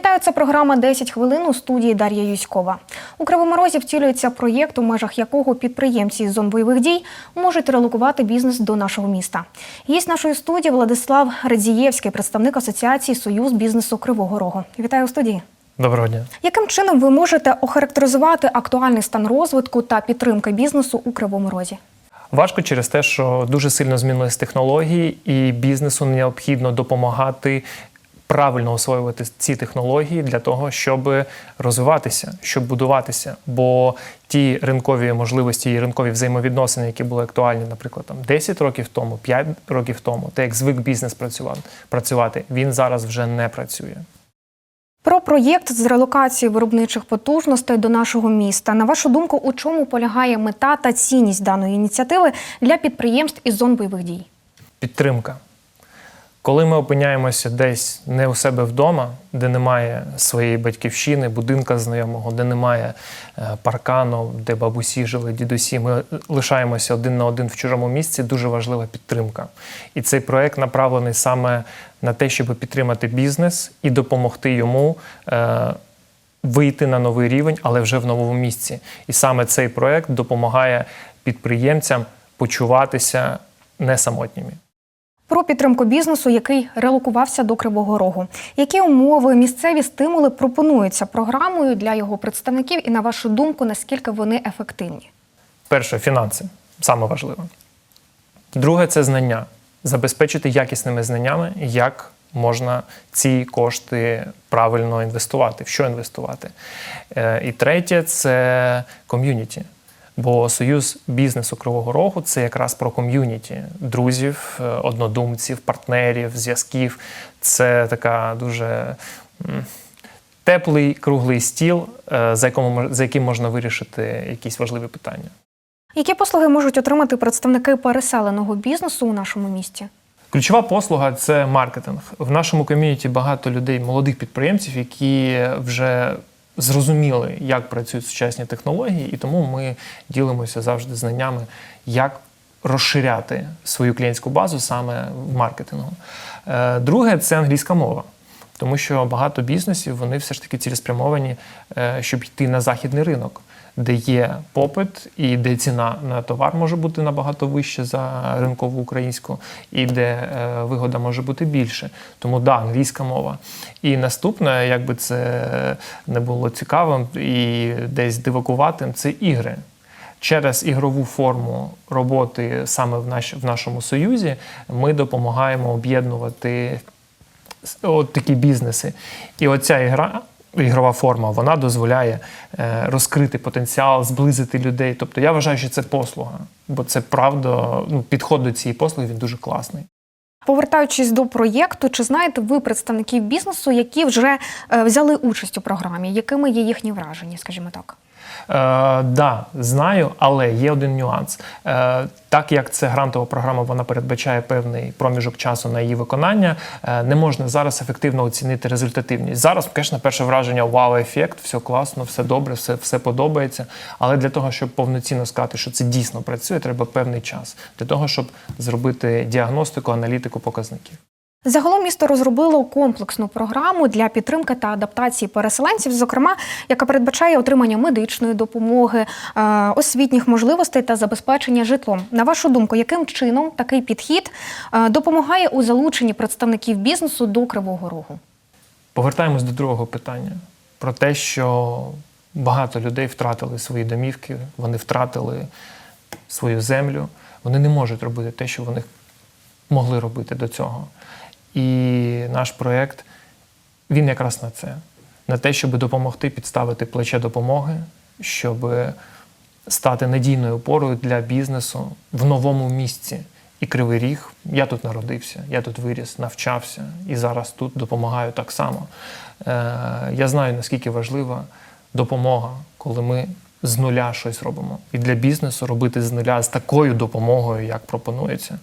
Вітаю, це програма «10 хвилин у студії Дар'я Юськова. У Кривому Розі втілюється проєкт, у межах якого підприємці із зон бойових дій можуть релокувати бізнес до нашого міста. Гість нашої студії Владислав Радзієвський, представник асоціації Союз бізнесу Кривого Рогу. Вітаю у студії. Доброго дня. Яким чином ви можете охарактеризувати актуальний стан розвитку та підтримки бізнесу у Кривому Розі? Важко через те, що дуже сильно змінились технології, і бізнесу необхідно допомагати правильно освоювати ці технології для того, щоб розвиватися, щоб будуватися. Бо ті ринкові можливості і ринкові взаємовідносини, які були актуальні, наприклад, там 10 років тому, 5 років тому, те, як звик бізнес працювати, працювати, він зараз вже не працює. Про проєкт з релокації виробничих потужностей до нашого міста. На вашу думку, у чому полягає мета та цінність даної ініціативи для підприємств із зон бойових дій? Підтримка. Коли ми опиняємося десь не у себе вдома, де немає своєї батьківщини, будинка знайомого, де немає е, паркану, де бабусі жили, дідусі, ми лишаємося один на один в чужому місці, дуже важлива підтримка. І цей проект направлений саме на те, щоб підтримати бізнес і допомогти йому. е, Вийти на новий рівень, але вже в новому місці. І саме цей проект допомагає підприємцям почуватися не самотніми. Про підтримку бізнесу, який релокувався до Кривого Рогу. Які умови, місцеві стимули пропонуються програмою для його представників, і на вашу думку, наскільки вони ефективні? Перше фінанси саме важливе. Друге це знання. Забезпечити якісними знаннями, як можна ці кошти правильно інвестувати, в що інвестувати. Е, І третє це ком'юніті. Бо союз бізнесу Кривого Рогу це якраз про ком'юніті друзів, е, однодумців, партнерів, зв'язків. Це така дуже теплий круглий стіл, е, за, якому, за яким можна вирішити якісь важливі питання. Які послуги можуть отримати представники переселеного бізнесу у нашому місті? Ключова послуга це маркетинг. В нашому ком'юніті багато людей, молодих підприємців, які вже зрозуміли, як працюють сучасні технології, і тому ми ділимося завжди знаннями, як розширяти свою клієнтську базу саме в маркетингу. Е, Друге це англійська мова. Тому що багато бізнесів вони все ж таки цілеспрямовані, е, щоб йти на західний ринок, де є попит і де ціна на товар може бути набагато вища за ринкову українську, і де е, вигода може бути більше. Тому да, англійська мова. І наступне, як би це не було цікавим і десь дивакуватим, це ігри. Через ігрову форму роботи саме в, наш, в нашому союзі ми допомагаємо об'єднувати от такі бізнеси. І оця ігра, ігрова форма, вона дозволяє е, розкрити потенціал, зблизити людей. Тобто я вважаю, що це послуга, бо це правда, ну, підход до цієї послуги він дуже класний. Повертаючись до проєкту, чи знаєте ви представників бізнесу, які вже е, взяли участь у програмі? Якими є їхні враження, скажімо так? Е, да, знаю, але є один нюанс. Е, так як це грантова програма, вона передбачає певний проміжок часу на її виконання. Е, не можна зараз ефективно оцінити результативність. Зараз, звісно, перше враження вау-ефект, все класно, все добре, все, все подобається. Але для того, щоб повноцінно сказати, що це дійсно працює, треба певний час для того, щоб зробити діагностику, аналітику показників. Загалом місто розробило комплексну програму для підтримки та адаптації переселенців, зокрема, яка передбачає отримання медичної допомоги, е, освітніх можливостей та забезпечення житлом. На вашу думку, яким чином такий підхід е, допомагає у залученні представників бізнесу до Кривого Рогу? Повертаємось до другого питання про те, що багато людей втратили свої домівки, вони втратили свою землю, вони не можуть робити те, що вони могли робити до цього. І наш проєкт, він якраз на це, на те, щоб допомогти підставити плече допомоги, щоб стати надійною опорою для бізнесу в новому місці. І Кривий Ріг, я тут народився, я тут виріс, навчався і зараз тут допомагаю так само. Е, я знаю, наскільки важлива допомога, коли ми з нуля щось робимо. І для бізнесу робити з нуля з такою допомогою, як пропонується,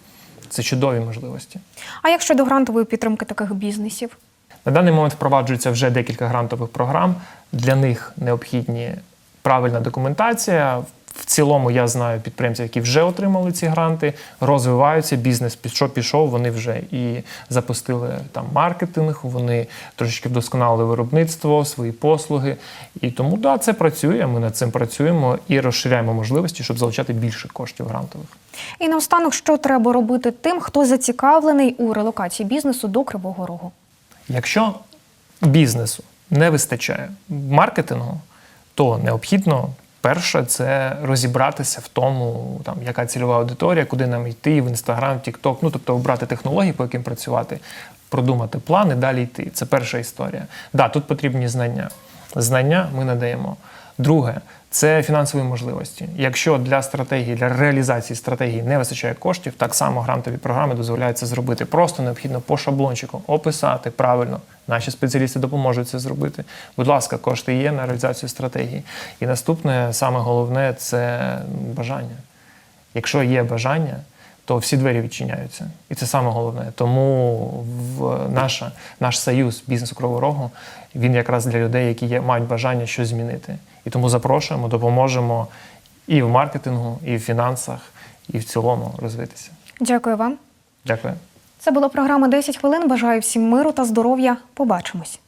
це чудові можливості. А як щодо грантової підтримки таких бізнесів? На даний момент впроваджується вже декілька грантових програм. Для них необхідні правильна документація. В цілому я знаю підприємців, які вже отримали ці гранти, розвиваються. Бізнес пішов, пішов. Вони вже і запустили там маркетинг, вони трошечки вдосконалили виробництво, свої послуги. І тому да, це працює. Ми над цим працюємо і розширяємо можливості, щоб залучати більше коштів грантових. І наостанок, що треба робити тим, хто зацікавлений у релокації бізнесу до Кривого Рогу? Якщо бізнесу не вистачає маркетингу, то необхідно перше це розібратися в тому, там яка цільова аудиторія, куди нам йти в інстаграм, тікток, ну тобто обрати технології, по яким працювати, продумати плани, далі йти. Це перша історія. Да, тут потрібні знання. Знання ми надаємо. Друге це фінансові можливості. Якщо для стратегії, для реалізації стратегії не вистачає коштів, так само грантові програми дозволяють це зробити. Просто необхідно по шаблончику описати правильно. Наші спеціалісти допоможуть це зробити. Будь ласка, кошти є на реалізацію стратегії. І наступне, саме головне, це бажання. Якщо є бажання, то всі двері відчиняються. І це саме головне. Тому в наша, наш союз бізнесу Кривого Рогу він якраз для людей, які є, мають бажання щось змінити. І тому запрошуємо, допоможемо і в маркетингу, і в фінансах, і в цілому розвитися. Дякую вам. Дякую. Це була програма «10 хвилин. Бажаю всім миру та здоров'я. Побачимось.